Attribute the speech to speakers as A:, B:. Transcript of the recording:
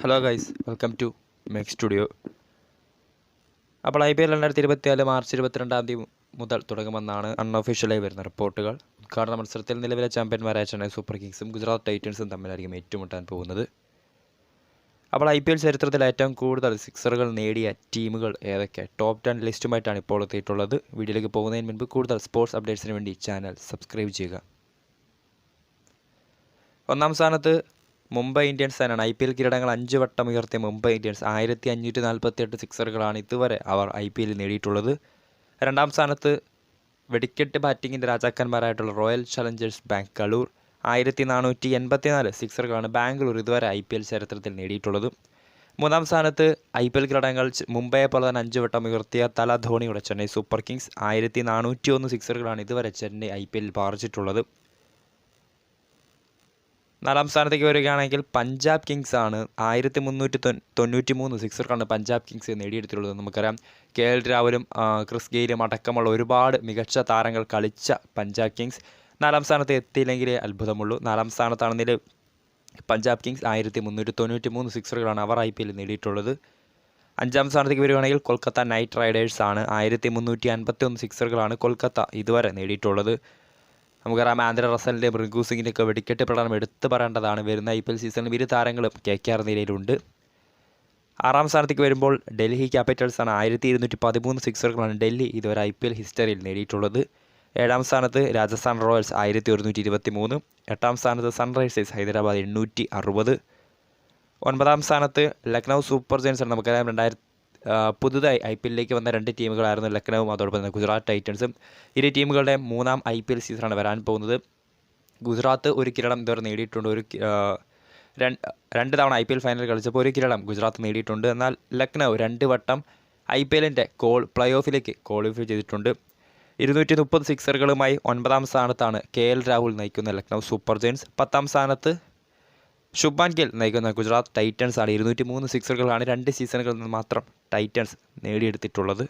A: Hello guys welcome to make studio അപ്പോൾ I P L രണ്ടായിരത്തി ഇരുപത്തിനാല് മാർച്ച് ഇരുപത്തിരണ്ടാം തീയതി മുതൽ തുടങ്ങുമെന്നാണ് അൺഒഫീഷ്യലായി വരുന്ന റിപ്പോർട്ടുകൾ. ഉദ്ഘാടന മത്സരത്തിൽ നിലവിലെ ചാമ്പ്യന്മാരായ ചെന്നൈ സൂപ്പർ കിങ്സും ഗുജറാത്ത് ടൈറ്റൻസും തമ്മിലായിരിക്കും ഏറ്റുമുട്ടാൻ പോകുന്നത്. അപ്പോൾ ഐ പി എൽ ചരിത്രത്തിൽ ഏറ്റവും കൂടുതൽ സിക്സറുകൾ നേടിയ ടീമുകൾ ഏതൊക്കെ? ടോപ്പ് ടെൻ ലിസ്റ്റുമായിട്ടാണ് ഇപ്പോൾ എത്തിയിട്ടുള്ളത്. വീഡിയോയിലേക്ക് പോകുന്നതിന് മുൻപ് കൂടുതൽ സ്പോർട്സ് അപ്ഡേറ്റ്സിന് വേണ്ടി ചാനൽ സബ്സ്ക്രൈബ് ചെയ്യുക. ഒന്നാം സ്ഥാനത്ത് മുംബൈ ഇന്ത്യൻസ് തന്നെയാണ്. ഐ പി എൽ കിരീടങ്ങൾ അഞ്ച് വട്ടം ഉയർത്തിയ മുംബൈ ഇന്ത്യൻസ്. ആയിരത്തി അഞ്ഞൂറ്റി നാൽപ്പത്തി എട്ട് സിക്സറുകളാണ് ഇതുവരെ അവർ ഐ പി എല്ലിൽ നേടിയിട്ടുള്ളത്. രണ്ടാം സ്ഥാനത്ത് വെടിക്കെട്ട് ബാറ്റിങ്ങിന്റെ രാജാക്കന്മാരായിട്ടുള്ള റോയൽ ചലഞ്ചേഴ്സ് ബാംഗ്ലൂർ. ആയിരത്തി നാനൂറ്റി എൺപത്തിനാല് സിക്സറുകളാണ് ബാംഗ്ലൂർ ഇതുവരെ ഐ പി എൽ ചരിത്രത്തിൽ നേടിയിട്ടുള്ളത്. മൂന്നാം സ്ഥാനത്ത് ഐ പി എൽ കിരീടങ്ങൾ മുംബൈയെ പോലെ തന്നെ അഞ്ച് വട്ടം ഉയർത്തിയ തല ധോണിയുടെ ചെന്നൈ സൂപ്പർ കിങ്സ്. ആയിരത്തി നാനൂറ്റി ഒന്ന് സിക്സറുകളാണ് ഇതുവരെ ചെന്നൈ ഐ പി എല്ലിൽ പാർച്ചിട്ടുള്ളത് നാലാം സ്ഥാനത്തേക്ക് വരികയാണെങ്കിൽ പഞ്ചാബ് കിങ്സ് ആണ് ആയിരത്തി മുന്നൂറ്റി തൊണ്ണൂറ്റി മൂന്ന് സിക്സർക്കാണ് പഞ്ചാബ് കിങ്സ് നേടിയെടുത്തിട്ടുള്ളത്. നമുക്കറിയാം കെ എൽ രാഹുലും ക്രിസ് ഗെയിലും അടക്കമുള്ള ഒരുപാട് മികച്ച താരങ്ങൾ കളിച്ച പഞ്ചാബ് കിങ്സ്. നാലാം സ്ഥാനത്ത് എത്തിയില്ലെങ്കിലേ അത്ഭുതമുള്ളൂ. നാലാം സ്ഥാനത്താണ് നില പഞ്ചാബ് കിങ്സ് ആയിരത്തി മുന്നൂറ്റി തൊണ്ണൂറ്റി മൂന്ന് സിക്സറുകളാണ് അവർ ഐ പി എല്ലിൽ നേടിയിട്ടുള്ളത്. അഞ്ചാം സ്ഥാനത്തേക്ക് വരികയാണെങ്കിൽ കൊൽക്കത്ത നൈറ്റ് റൈഡേഴ്സ് ആണ് ആയിരത്തി മുന്നൂറ്റി അൻപത്തി ഒന്ന് സിക്സറുകളാണ് കൊൽക്കത്ത ഇതുവരെ നേടിയിട്ടുള്ളത്. നമുക്കറിയാം ആന്ധ്ര റസലിന്റെ മൃഗു സിംഗിന്റെയൊക്കെ വെടിക്കെട്ട് പ്രകടനം എടുത്തു പറയേണ്ടതാണ്. വരുന്ന ഐ പി എൽ സീസണിൽ ഇരു താരങ്ങളും കെ കെ ആർ നിലയിലുണ്ട്. ആറാം സ്ഥാനത്തേക്ക് വരുമ്പോൾ ഡൽഹി ക്യാപിറ്റൽസാണ് ആയിരത്തി ഇരുന്നൂറ്റി പതിമൂന്ന് സിക്സറുകളാണ് ഡൽഹി ഇതുവരെ ഐ പി എൽ ഹിസ്റ്ററിയിൽ നേടിയിട്ടുള്ളത്. ഏഴാം സ്ഥാനത്ത് രാജസ്ഥാൻ റോയൽസ് ആയിരത്തി ഒരുന്നൂറ്റി ഇരുപത്തി മൂന്ന് എട്ടാം സ്ഥാനത്ത് സൺറൈസേഴ്സ് ഹൈദരാബാദ് എണ്ണൂറ്റി അറുപത് ഒൻപതാം സ്ഥാനത്ത് ലക്നൗ സൂപ്പർ ജയൻസ് നമുക്കറിയാം രണ്ടായിരത്തി പുതുതായി ഐ പി എല്ലിലേക്ക് വന്ന രണ്ട് ടീമുകളായിരുന്നു ലക്നൗവും അതോടൊപ്പം തന്നെ ഗുജറാത്ത് ടൈറ്റൻസും. ഇരു ടീമുകളുടെ മൂന്നാം ഐ പി എൽ സീസണാണ് വരാൻ പോകുന്നത്. ഗുജറാത്ത് ഒരു കിരീടം ഇതുവരെ നേടിയിട്ടുണ്ട്. ഒരു രണ്ട് തവണ ഐ പി എൽ ഫൈനൽ കളിച്ചപ്പോൾ ഒരു കിരീടം ഗുജറാത്ത് നേടിയിട്ടുണ്ട്. എന്നാൽ ലക്നൗ രണ്ട് വട്ടം ഐ പി എല്ലിന്റെ കോൾ പ്ലേ ഓഫിലേക്ക് ക്വാളിഫൈ ചെയ്തിട്ടുണ്ട്. ഇരുന്നൂറ്റി മുപ്പത് സിക്സറുകളുമായി ഒൻപതാം സ്ഥാനത്താണ് കെ എൽ രാഹുൽ നയിക്കുന്ന ലക്നൗ സൂപ്പർ ജയൻസ്. പത്താം സ്ഥാനത്ത് ശുഭാൻ ഗിൽ നയിക്കുന്ന ഗുജറാത്ത് ടൈറ്റൻസാണ്. ഇരുന്നൂറ്റി മൂന്ന് സിക്സറുകളാണ് രണ്ട് സീസണുകളിൽ നിന്ന് മാത്രം ടൈറ്റൻസ് നേടിയെടുത്തിട്ടുള്ളത്.